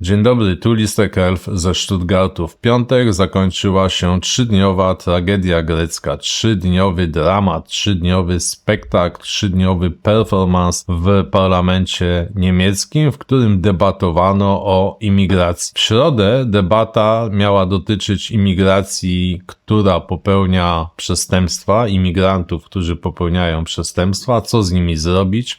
Dzień dobry, tu Listek Elf ze Stuttgartu. W piątek zakończyła się trzydniowa tragedia grecka, trzydniowy dramat, trzydniowy spektakl, trzydniowy performance w parlamencie niemieckim, w którym debatowano o imigracji. W środę debata miała dotyczyć imigracji, która popełnia przestępstwa, imigrantów, którzy popełniają przestępstwa, co z nimi zrobić,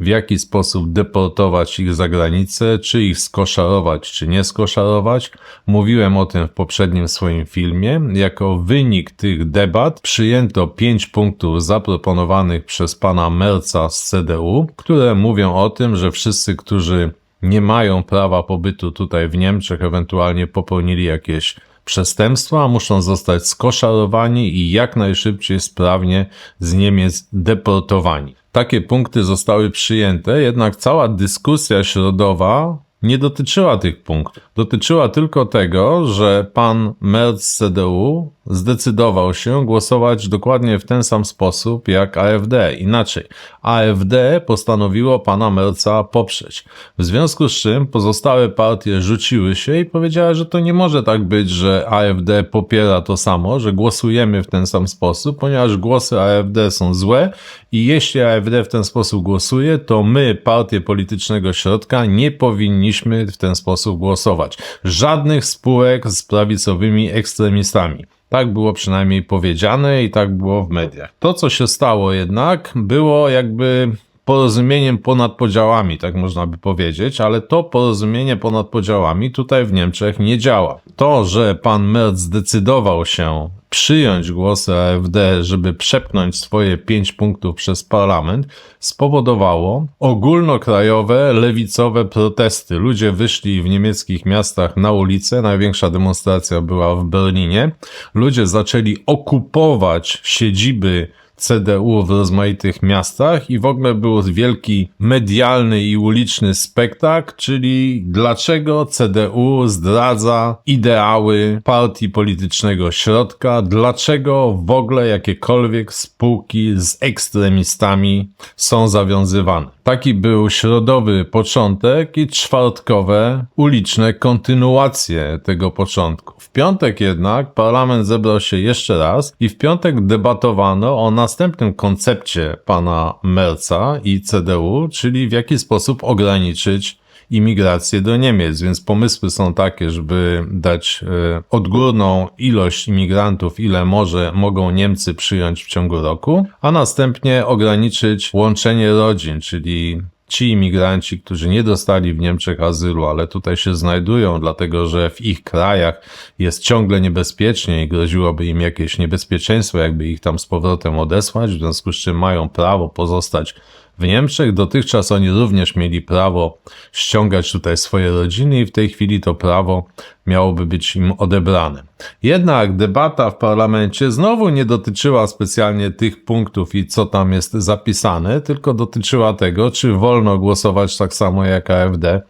w jaki sposób deportować ich za granicę, czy ich skoszarować, czy nie skoszarować. Mówiłem o tym w poprzednim swoim filmie. Jako wynik tych debat przyjęto pięć punktów zaproponowanych przez pana Merca z CDU, które mówią o tym, że wszyscy, którzy nie mają prawa pobytu tutaj w Niemczech, ewentualnie popełnili jakieś przestępstwa, muszą zostać skoszarowani i jak najszybciej, sprawnie z Niemiec deportowani. Takie punkty zostały przyjęte, jednak cała dyskusja środowa nie dotyczyła tych punktów. Dotyczyła tylko tego, że pan Merz CDU zdecydował się głosować dokładnie w ten sam sposób jak AfD. Inaczej, AfD postanowiło pana Merca poprzeć. W związku z czym pozostałe partie rzuciły się i powiedziały, że to nie może tak być, że AfD popiera to samo, że głosujemy w ten sam sposób, ponieważ głosy AfD są złe i jeśli AfD w ten sposób głosuje, to my, partie politycznego środka, nie powinniśmy w ten sposób głosować. Żadnych spółek z prawicowymi ekstremistami. Tak było przynajmniej powiedziane i tak było w mediach. To, co się stało jednak, było jakby porozumieniem ponad podziałami, tak można by powiedzieć, ale to porozumienie ponad podziałami tutaj w Niemczech nie działa. To, że pan Merz zdecydował się przyjąć głosy AfD, żeby przepchnąć swoje pięć punktów przez parlament, spowodowało ogólnokrajowe, lewicowe protesty. Ludzie wyszli w niemieckich miastach na ulicę, największa demonstracja była w Berlinie. Ludzie zaczęli okupować siedziby CDU w rozmaitych miastach i w ogóle był wielki medialny i uliczny spektakl, czyli dlaczego CDU zdradza ideały partii politycznego środka, dlaczego w ogóle jakiekolwiek spółki z ekstremistami są zawiązywane. Taki był środowy początek i czwartkowe uliczne kontynuacje tego początku. W piątek jednak parlament zebrał się jeszcze raz i w piątek debatowano o następnym koncepcie pana Merca i CDU, czyli w jaki sposób ograniczyć imigrację do Niemiec, więc pomysły są takie, żeby dać e, odgórną ilość imigrantów, ile może mogą Niemcy przyjąć w ciągu roku, a następnie ograniczyć łączenie rodzin, czyli ci imigranci, którzy nie dostali w Niemczech azylu, ale tutaj się znajdują, dlatego że w ich krajach jest ciągle niebezpiecznie i groziłoby im jakieś niebezpieczeństwo, jakby ich tam z powrotem odesłać, w związku z czym mają prawo pozostać w Niemczech. Dotychczas oni również mieli prawo ściągać tutaj swoje rodziny i w tej chwili to prawo miałoby być im odebrane. Jednak debata w parlamencie znowu nie dotyczyła specjalnie tych punktów i co tam jest zapisane, tylko dotyczyła tego, czy wolno głosować tak samo jak AfD,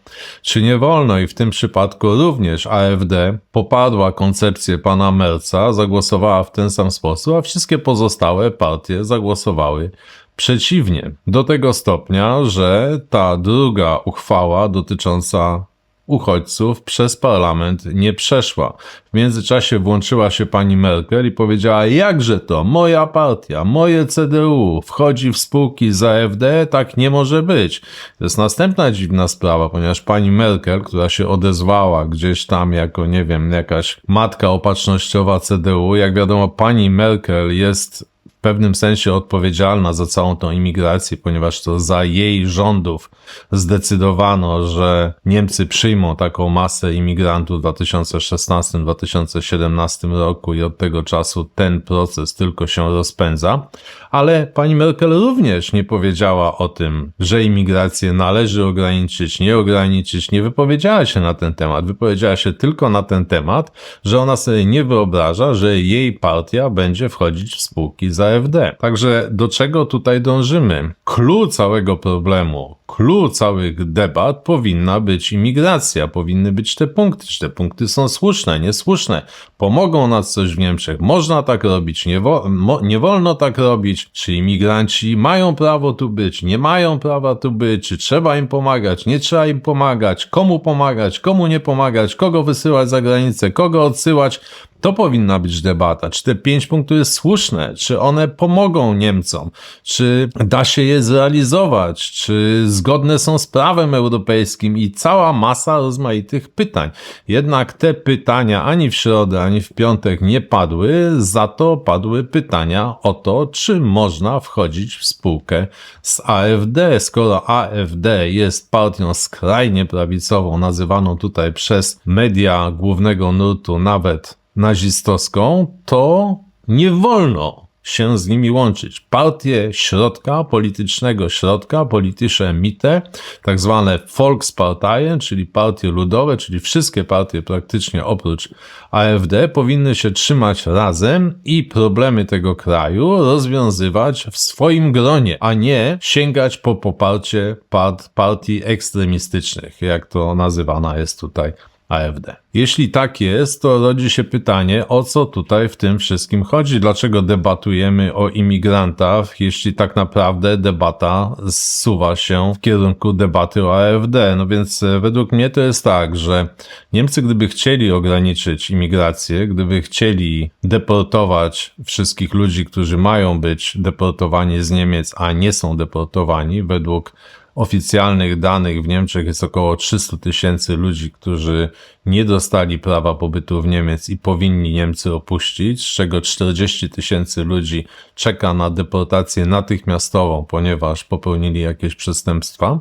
czy nie wolno. I w tym przypadku również AfD poparła koncepcję pana Merca, zagłosowała w ten sam sposób, a wszystkie pozostałe partie zagłosowały przeciwnie. Do tego stopnia, że ta druga uchwała dotycząca uchodźców przez parlament nie przeszła. W międzyczasie włączyła się pani Merkel i powiedziała, jakże to, moja partia, moje CDU wchodzi w spółki z AfD, tak nie może być. To jest następna dziwna sprawa, ponieważ pani Merkel, która się odezwała gdzieś tam jako, nie wiem, jakaś matka opatrznościowa CDU, jak wiadomo, pani Merkel jest pewnym sensie odpowiedzialna za całą tą imigrację, ponieważ to za jej rządów zdecydowano, że Niemcy przyjmą taką masę imigrantów w 2016-2017 roku i od tego czasu ten proces tylko się rozpędza. Ale pani Merkel również nie powiedziała o tym, że imigrację należy ograniczyć, nie ograniczyć, nie wypowiedziała się na ten temat. Wypowiedziała się tylko na ten temat, że ona sobie nie wyobraża, że jej partia będzie wchodzić w spółki za AfD. Także do czego tutaj dążymy? Clue całego problemu clue całych debat powinna być imigracja, powinny być te punkty, czy te punkty są słuszne, niesłuszne, pomogą nas coś w Niemczech, można tak robić, nie, wo- nie wolno tak robić, czy imigranci mają prawo tu być, nie mają prawa tu być, czy trzeba im pomagać, nie trzeba im pomagać, komu pomagać, komu nie pomagać, kogo wysyłać za granicę, kogo odsyłać, to powinna być debata. Czy te pięć punktów jest słuszne? Czy one pomogą Niemcom? Czy da się je zrealizować? Czy zgodne są z prawem europejskim? I cała masa rozmaitych pytań. Jednak te pytania ani w środę, ani w piątek nie padły, za to padły pytania o to, czy można wchodzić w spółkę z AfD. Skoro AfD jest partią skrajnie prawicową, nazywaną tutaj przez media głównego nurtu nawet nazistowską, to nie wolno się z nimi łączyć. Partie środka, politycznego środka, politysze Mitte, tak zwane Volksparteien, czyli partie ludowe, czyli wszystkie partie praktycznie oprócz AfD, powinny się trzymać razem i problemy tego kraju rozwiązywać w swoim gronie, a nie sięgać po poparcie part, partii ekstremistycznych, jak to nazywana jest tutaj AfD. Jeśli tak jest, to rodzi się pytanie, o co tutaj w tym wszystkim chodzi? Dlaczego debatujemy o imigrantach, jeśli tak naprawdę debata zsuwa się w kierunku debaty o AfD? No więc e, według mnie to jest tak, że Niemcy, gdyby chcieli ograniczyć imigrację, gdyby chcieli deportować wszystkich ludzi, którzy mają być deportowani z Niemiec, a nie są deportowani, według oficjalnych danych w Niemczech jest około 300 tysięcy ludzi, którzy nie dostali prawa pobytu w Niemiec i powinni Niemcy opuścić, z czego 40 tysięcy ludzi czeka na deportację natychmiastową, ponieważ popełnili jakieś przestępstwa.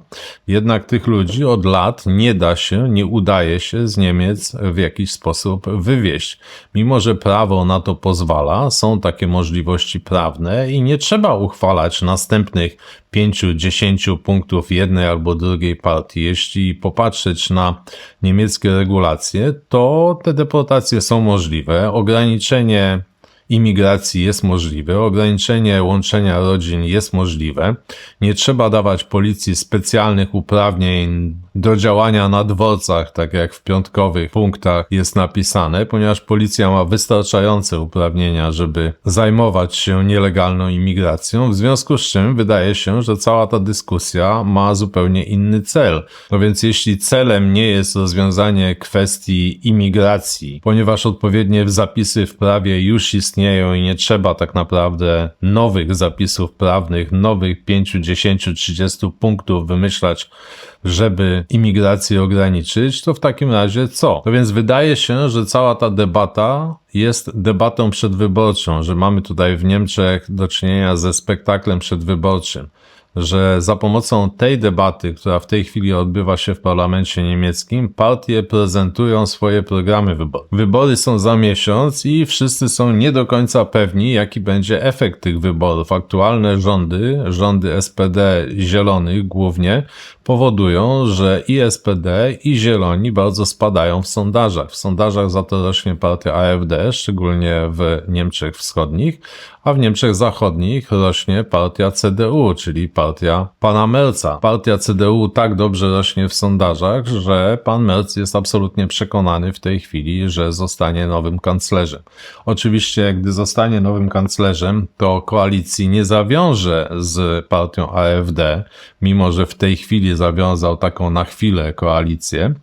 Jednak tych ludzi od lat nie da się, nie udaje się z Niemiec w jakiś sposób wywieźć. Mimo, że prawo na to pozwala, są takie możliwości prawne i nie trzeba uchwalać następnych pięciu, dziesięciu jednej albo drugiej partii. Jeśli popatrzeć na niemieckie regulacje, to te deportacje są możliwe. Ograniczenie imigracji jest możliwe, ograniczenie łączenia rodzin jest możliwe. Nie trzeba dawać policji specjalnych uprawnień do działania na dworcach, tak jak w piątkowych punktach jest napisane, ponieważ policja ma wystarczające uprawnienia, żeby zajmować się nielegalną imigracją, w związku z czym wydaje się, że cała ta dyskusja ma zupełnie inny cel. No więc jeśli celem nie jest rozwiązanie kwestii imigracji, ponieważ odpowiednie zapisy w prawie już istnieją i nie trzeba tak naprawdę nowych zapisów prawnych, nowych 5, 10, 30 punktów wymyślać, żeby imigrację ograniczyć, to w takim razie co? No więc wydaje się, że cała ta debata jest debatą przedwyborczą, że mamy tutaj w Niemczech do czynienia ze spektaklem przedwyborczym że za pomocą tej debaty, która w tej chwili odbywa się w parlamencie niemieckim, partie prezentują swoje programy wyborcze. Wybory są za miesiąc i wszyscy są nie do końca pewni, jaki będzie efekt tych wyborów. Aktualne rządy, rządy SPD Zielonych głównie, powodują, że i SPD, i Zieloni bardzo spadają w sondażach. W sondażach za to rośnie partia AfD, szczególnie w Niemczech Wschodnich, a w Niemczech Zachodnich rośnie partia CDU, czyli partia pana Merca. Partia CDU tak dobrze rośnie w sondażach, że pan Merz jest absolutnie przekonany w tej chwili, że zostanie nowym kanclerzem. Oczywiście, gdy zostanie nowym kanclerzem, to koalicji nie zawiąże z partią AfD, mimo że w tej chwili zawiązał taką na chwilę koalicję,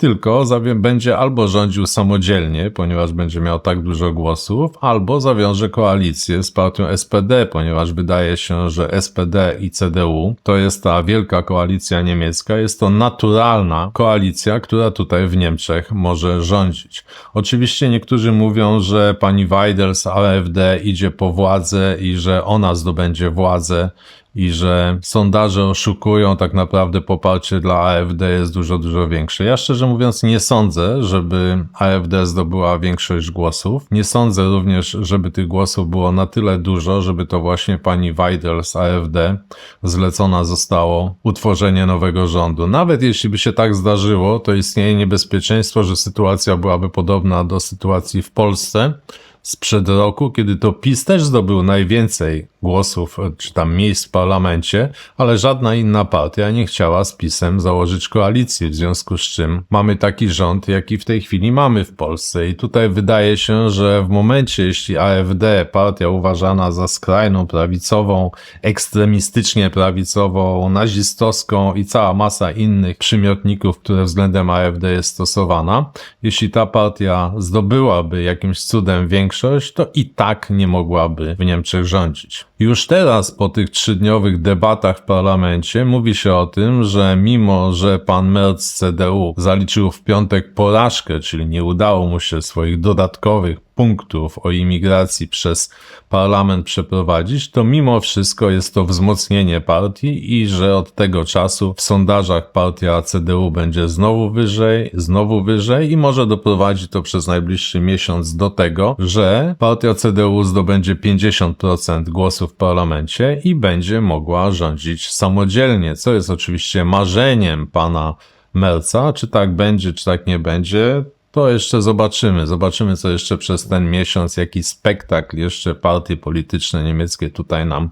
tylko będzie albo rządził samodzielnie, ponieważ będzie miał tak dużo głosów, albo zawiąże koalicję z partią SPD, ponieważ wydaje się, że SPD i CDU to jest ta wielka koalicja niemiecka, jest to naturalna koalicja, która tutaj w Niemczech może rządzić. Oczywiście niektórzy mówią, że pani Weidel z AfD idzie po władzę i że ona zdobędzie władzę i że sondaże oszukują, tak naprawdę poparcie dla AfD jest dużo, dużo większe. Ja szczerze mówiąc nie sądzę, żeby AfD zdobyła większość głosów. Nie sądzę również, żeby tych głosów było na tyle dużo, żeby to właśnie pani Weidel z AfD zlecona zostało utworzenie nowego rządu. Nawet jeśli by się tak zdarzyło, to istnieje niebezpieczeństwo, że sytuacja byłaby podobna do sytuacji w Polsce, sprzed roku, kiedy to PiS też zdobył najwięcej głosów, czy tam miejsc w parlamencie, ale żadna inna partia nie chciała z PiSem założyć koalicji, w związku z czym mamy taki rząd, jaki w tej chwili mamy w Polsce. I tutaj wydaje się, że w momencie, jeśli AfD, partia uważana za skrajną, prawicową, ekstremistycznie prawicową, nazistowską i cała masa innych przymiotników, które względem AfD jest stosowana, jeśli ta partia zdobyłaby jakimś cudem większość, to i tak nie mogłaby w Niemczech rządzić. Już teraz po tych trzydniowych debatach w parlamencie mówi się o tym, że mimo, że pan Merz z CDU zaliczył w piątek porażkę, czyli nie udało mu się swoich dodatkowych punktów o imigracji przez parlament przeprowadzić, to mimo wszystko jest to wzmocnienie partii i że od tego czasu w sondażach partia CDU będzie znowu wyżej, znowu wyżej i może doprowadzić to przez najbliższy miesiąc do tego, że partia CDU zdobędzie 50% głosów w parlamencie i będzie mogła rządzić samodzielnie, co jest oczywiście marzeniem pana Merca. Czy tak będzie, czy tak nie będzie, to jeszcze zobaczymy. Zobaczymy, co jeszcze przez ten miesiąc, jaki spektakl jeszcze partie polityczne niemieckie tutaj nam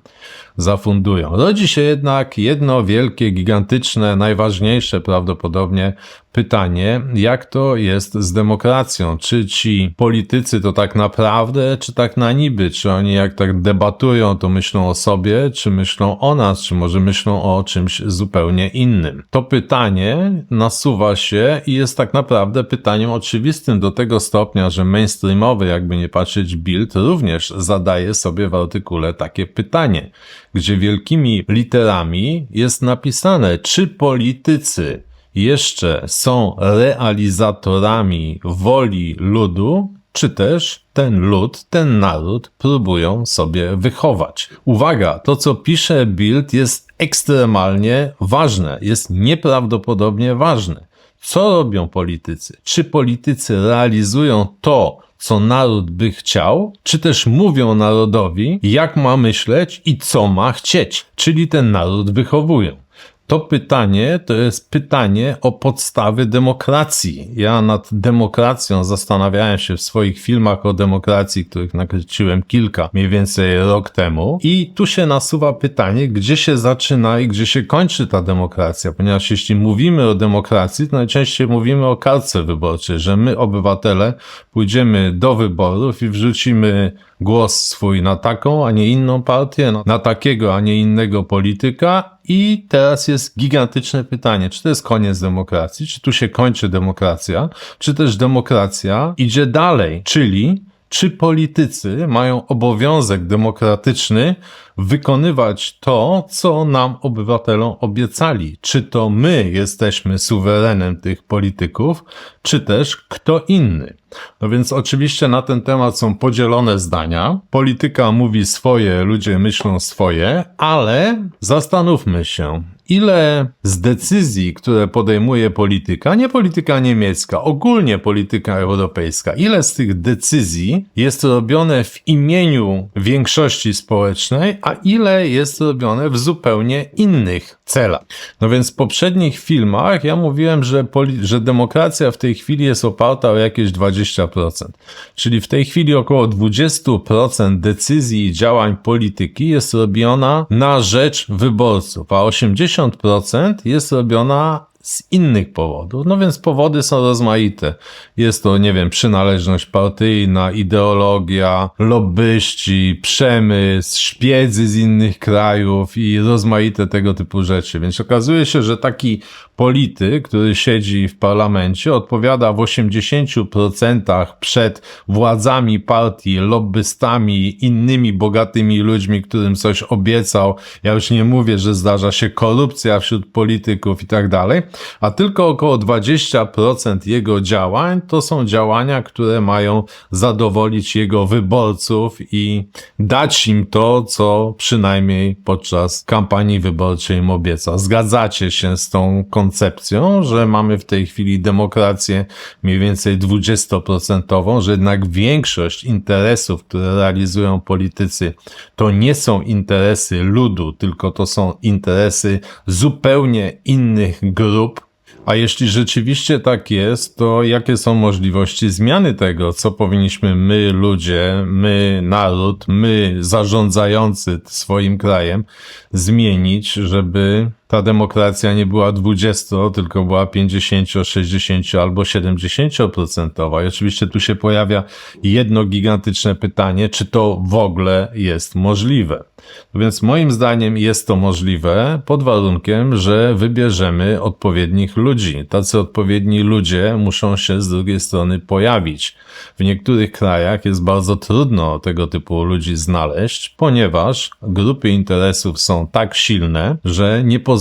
zafundują. Rodzi się jednak jedno wielkie, gigantyczne, najważniejsze prawdopodobnie pytanie, jak to jest z demokracją? Czy ci politycy to tak naprawdę, czy tak na niby? Czy oni jak tak debatują, to myślą o sobie, czy myślą o nas, czy może myślą o czymś zupełnie innym? To pytanie nasuwa się i jest tak naprawdę pytaniem oczywistym do tego stopnia, że mainstreamowy, jakby nie patrzeć, Bild również zadaje sobie w artykule takie pytanie, gdzie wielkimi literami jest napisane, czy politycy jeszcze są realizatorami woli ludu, czy też ten lud, ten naród próbują sobie wychować. Uwaga, to co pisze Bild jest ekstremalnie ważne, jest nieprawdopodobnie ważne. Co robią politycy? Czy politycy realizują to, co naród by chciał, czy też mówią narodowi, jak ma myśleć i co ma chcieć, czyli ten naród wychowują. To pytanie to jest pytanie o podstawy demokracji. Ja nad demokracją zastanawiałem się w swoich filmach o demokracji, których nakręciłem kilka, mniej więcej rok temu. I tu się nasuwa pytanie, gdzie się zaczyna i gdzie się kończy ta demokracja, ponieważ jeśli mówimy o demokracji, to najczęściej mówimy o kartce wyborczej, że my, obywatele, pójdziemy do wyborów i wrzucimy głos swój na taką, a nie inną partię, na takiego, a nie innego polityka. I teraz jest gigantyczne pytanie, czy to jest koniec demokracji, czy tu się kończy demokracja, czy też demokracja idzie dalej, czyli czy politycy mają obowiązek demokratyczny wykonywać to, co nam obywatelom obiecali. Czy to my jesteśmy suwerenem tych polityków, czy też kto inny. No więc oczywiście na ten temat są podzielone zdania. Polityka mówi swoje, ludzie myślą swoje, ale zastanówmy się, ile z decyzji, które podejmuje polityka, nie polityka niemiecka, ogólnie polityka europejska, ile z tych decyzji jest robione w imieniu większości społecznej, a ile jest robione w zupełnie innych celach. No więc w poprzednich filmach ja mówiłem, że, że demokracja w tej chwili jest oparta o jakieś 20%. Czyli w tej chwili około 20% decyzji i działań polityki jest robiona na rzecz wyborców, a 80% jest robiona z innych powodów. No więc powody są rozmaite. Jest to, nie wiem, przynależność partyjna, ideologia, lobbyści, przemysł, szpiedzy z innych krajów i rozmaite tego typu rzeczy. Więc okazuje się, że taki polityk, który siedzi w parlamencie, odpowiada w 80% przed władzami partii, lobbystami, innymi bogatymi ludźmi, którym coś obiecał. Ja już nie mówię, że zdarza się korupcja wśród polityków i tak dalej, a tylko około 20% jego działań to są działania, które mają zadowolić jego wyborców i dać im to, co przynajmniej podczas kampanii wyborczej im obieca. Zgadzacie się z tą koncepcją? Koncepcją, że mamy w tej chwili demokrację mniej więcej 20%, że jednak większość interesów, które realizują politycy, to nie są interesy ludu, tylko to są interesy zupełnie innych grup, A jeśli rzeczywiście tak jest, to jakie są możliwości zmiany tego? Co powinniśmy my, ludzie, my, naród, my, zarządzający swoim krajem, zmienić, żeby ta demokracja nie była 20, tylko była 50, 60 albo 70%. I oczywiście tu się pojawia jedno gigantyczne pytanie, czy to w ogóle jest możliwe. Więc moim zdaniem jest to możliwe pod warunkiem, że wybierzemy odpowiednich ludzi. Tacy odpowiedni ludzie muszą się z drugiej strony pojawić. W niektórych krajach jest bardzo trudno tego typu ludzi znaleźć, ponieważ grupy interesów są tak silne, że nie pozwalają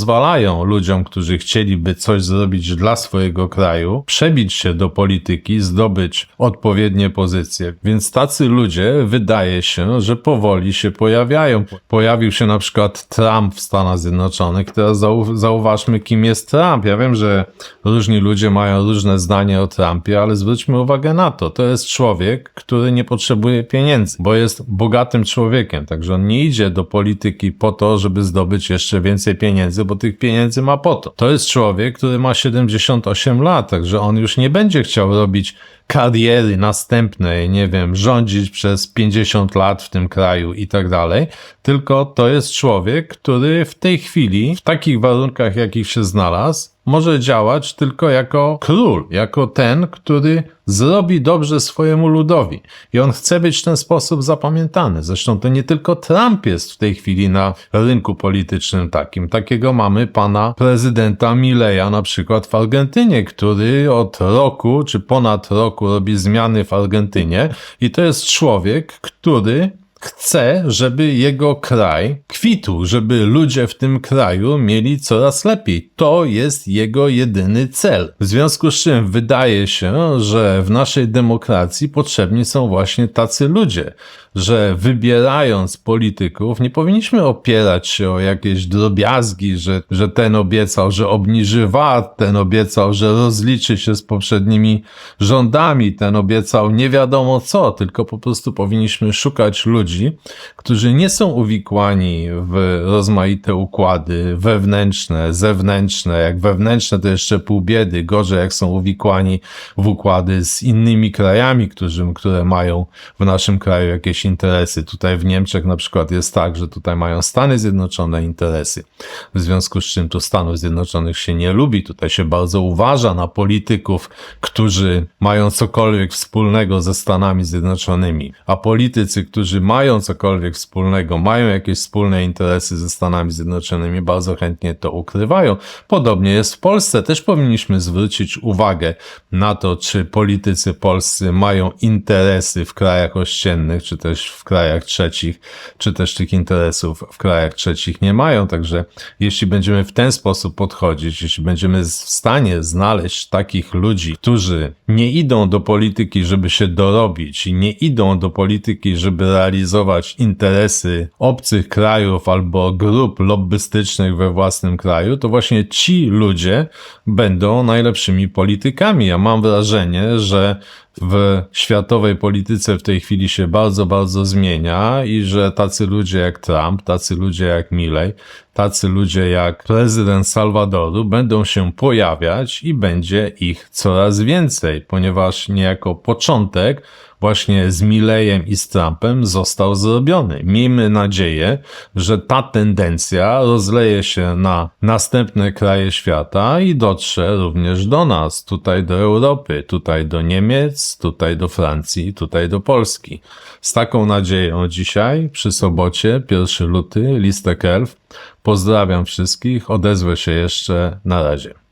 ludziom, którzy chcieliby coś zrobić dla swojego kraju, przebić się do polityki, zdobyć odpowiednie pozycje. Więc tacy ludzie wydaje się, że powoli się pojawiają. Pojawił się na przykład Trump w Stanach Zjednoczonych. Teraz zau zauważmy, kim jest Trump. Ja wiem, że różni ludzie mają różne zdanie o Trumpie, ale zwróćmy uwagę na to. To jest człowiek, który nie potrzebuje pieniędzy, bo jest bogatym człowiekiem. Także on nie idzie do polityki po to, żeby zdobyć jeszcze więcej pieniędzy, bo tych pieniędzy ma po to. To jest człowiek, który ma 78 lat, także on już nie będzie chciał robić kariery następnej, nie wiem, rządzić przez 50 lat w tym kraju i tak dalej, tylko to jest człowiek, który w tej chwili, w takich warunkach, jakich się znalazł, może działać tylko jako król, jako ten, który zrobi dobrze swojemu ludowi. I on chce być w ten sposób zapamiętany. Zresztą to nie tylko Trump jest w tej chwili na rynku politycznym takim. Takiego mamy pana prezydenta Mileja na przykład w Argentynie, który od roku czy ponad roku robi zmiany w Argentynie i to jest człowiek, który chce, żeby jego kraj kwitł, żeby ludzie w tym kraju mieli coraz lepiej. To jest jego jedyny cel. W związku z czym wydaje się, że w naszej demokracji potrzebni są właśnie tacy ludzie, że wybierając polityków nie powinniśmy opierać się o jakieś drobiazgi, że, że ten obiecał, że obniży VAT, ten obiecał, że rozliczy się z poprzednimi rządami, ten obiecał nie wiadomo co, tylko po prostu powinniśmy szukać ludzi, którzy nie są uwikłani w rozmaite układy wewnętrzne, zewnętrzne. Jak wewnętrzne to jeszcze pół biedy, gorzej jak są uwikłani w układy z innymi krajami, którzy, które mają w naszym kraju jakieś interesy. Tutaj w Niemczech na przykład jest tak, że tutaj mają Stany Zjednoczone interesy. W związku z czym tu Stanów Zjednoczonych się nie lubi. Tutaj się bardzo uważa na polityków, którzy mają cokolwiek wspólnego ze Stanami Zjednoczonymi. A politycy, którzy mają cokolwiek wspólnego, mają jakieś wspólne interesy ze Stanami Zjednoczonymi, bardzo chętnie to ukrywają. Podobnie jest w Polsce. Też powinniśmy zwrócić uwagę na to, czy politycy polscy mają interesy w krajach ościennych, czy też w krajach trzecich, czy też tych interesów w krajach trzecich nie mają. Także jeśli będziemy w ten sposób podchodzić, jeśli będziemy w stanie znaleźć takich ludzi, którzy nie idą do polityki, żeby się dorobić i nie idą do polityki, żeby realizować interesy obcych krajów albo grup lobbystycznych we własnym kraju, to właśnie ci ludzie będą najlepszymi politykami. Ja mam wrażenie, że w światowej polityce w tej chwili się bardzo, bardzo zmienia i że tacy ludzie jak Trump, tacy ludzie jak Milley, tacy ludzie jak prezydent Salwadoru będą się pojawiać i będzie ich coraz więcej, ponieważ niejako początek właśnie z Milejem i z Trumpem został zrobiony. Miejmy nadzieję, że ta tendencja rozleje się na następne kraje świata i dotrze również do nas, tutaj do Europy, tutaj do Niemiec, tutaj do Francji, tutaj do Polski. Z taką nadzieją dzisiaj przy sobocie, 1 luty, listek elf. Pozdrawiam wszystkich, odezwę się jeszcze na razie.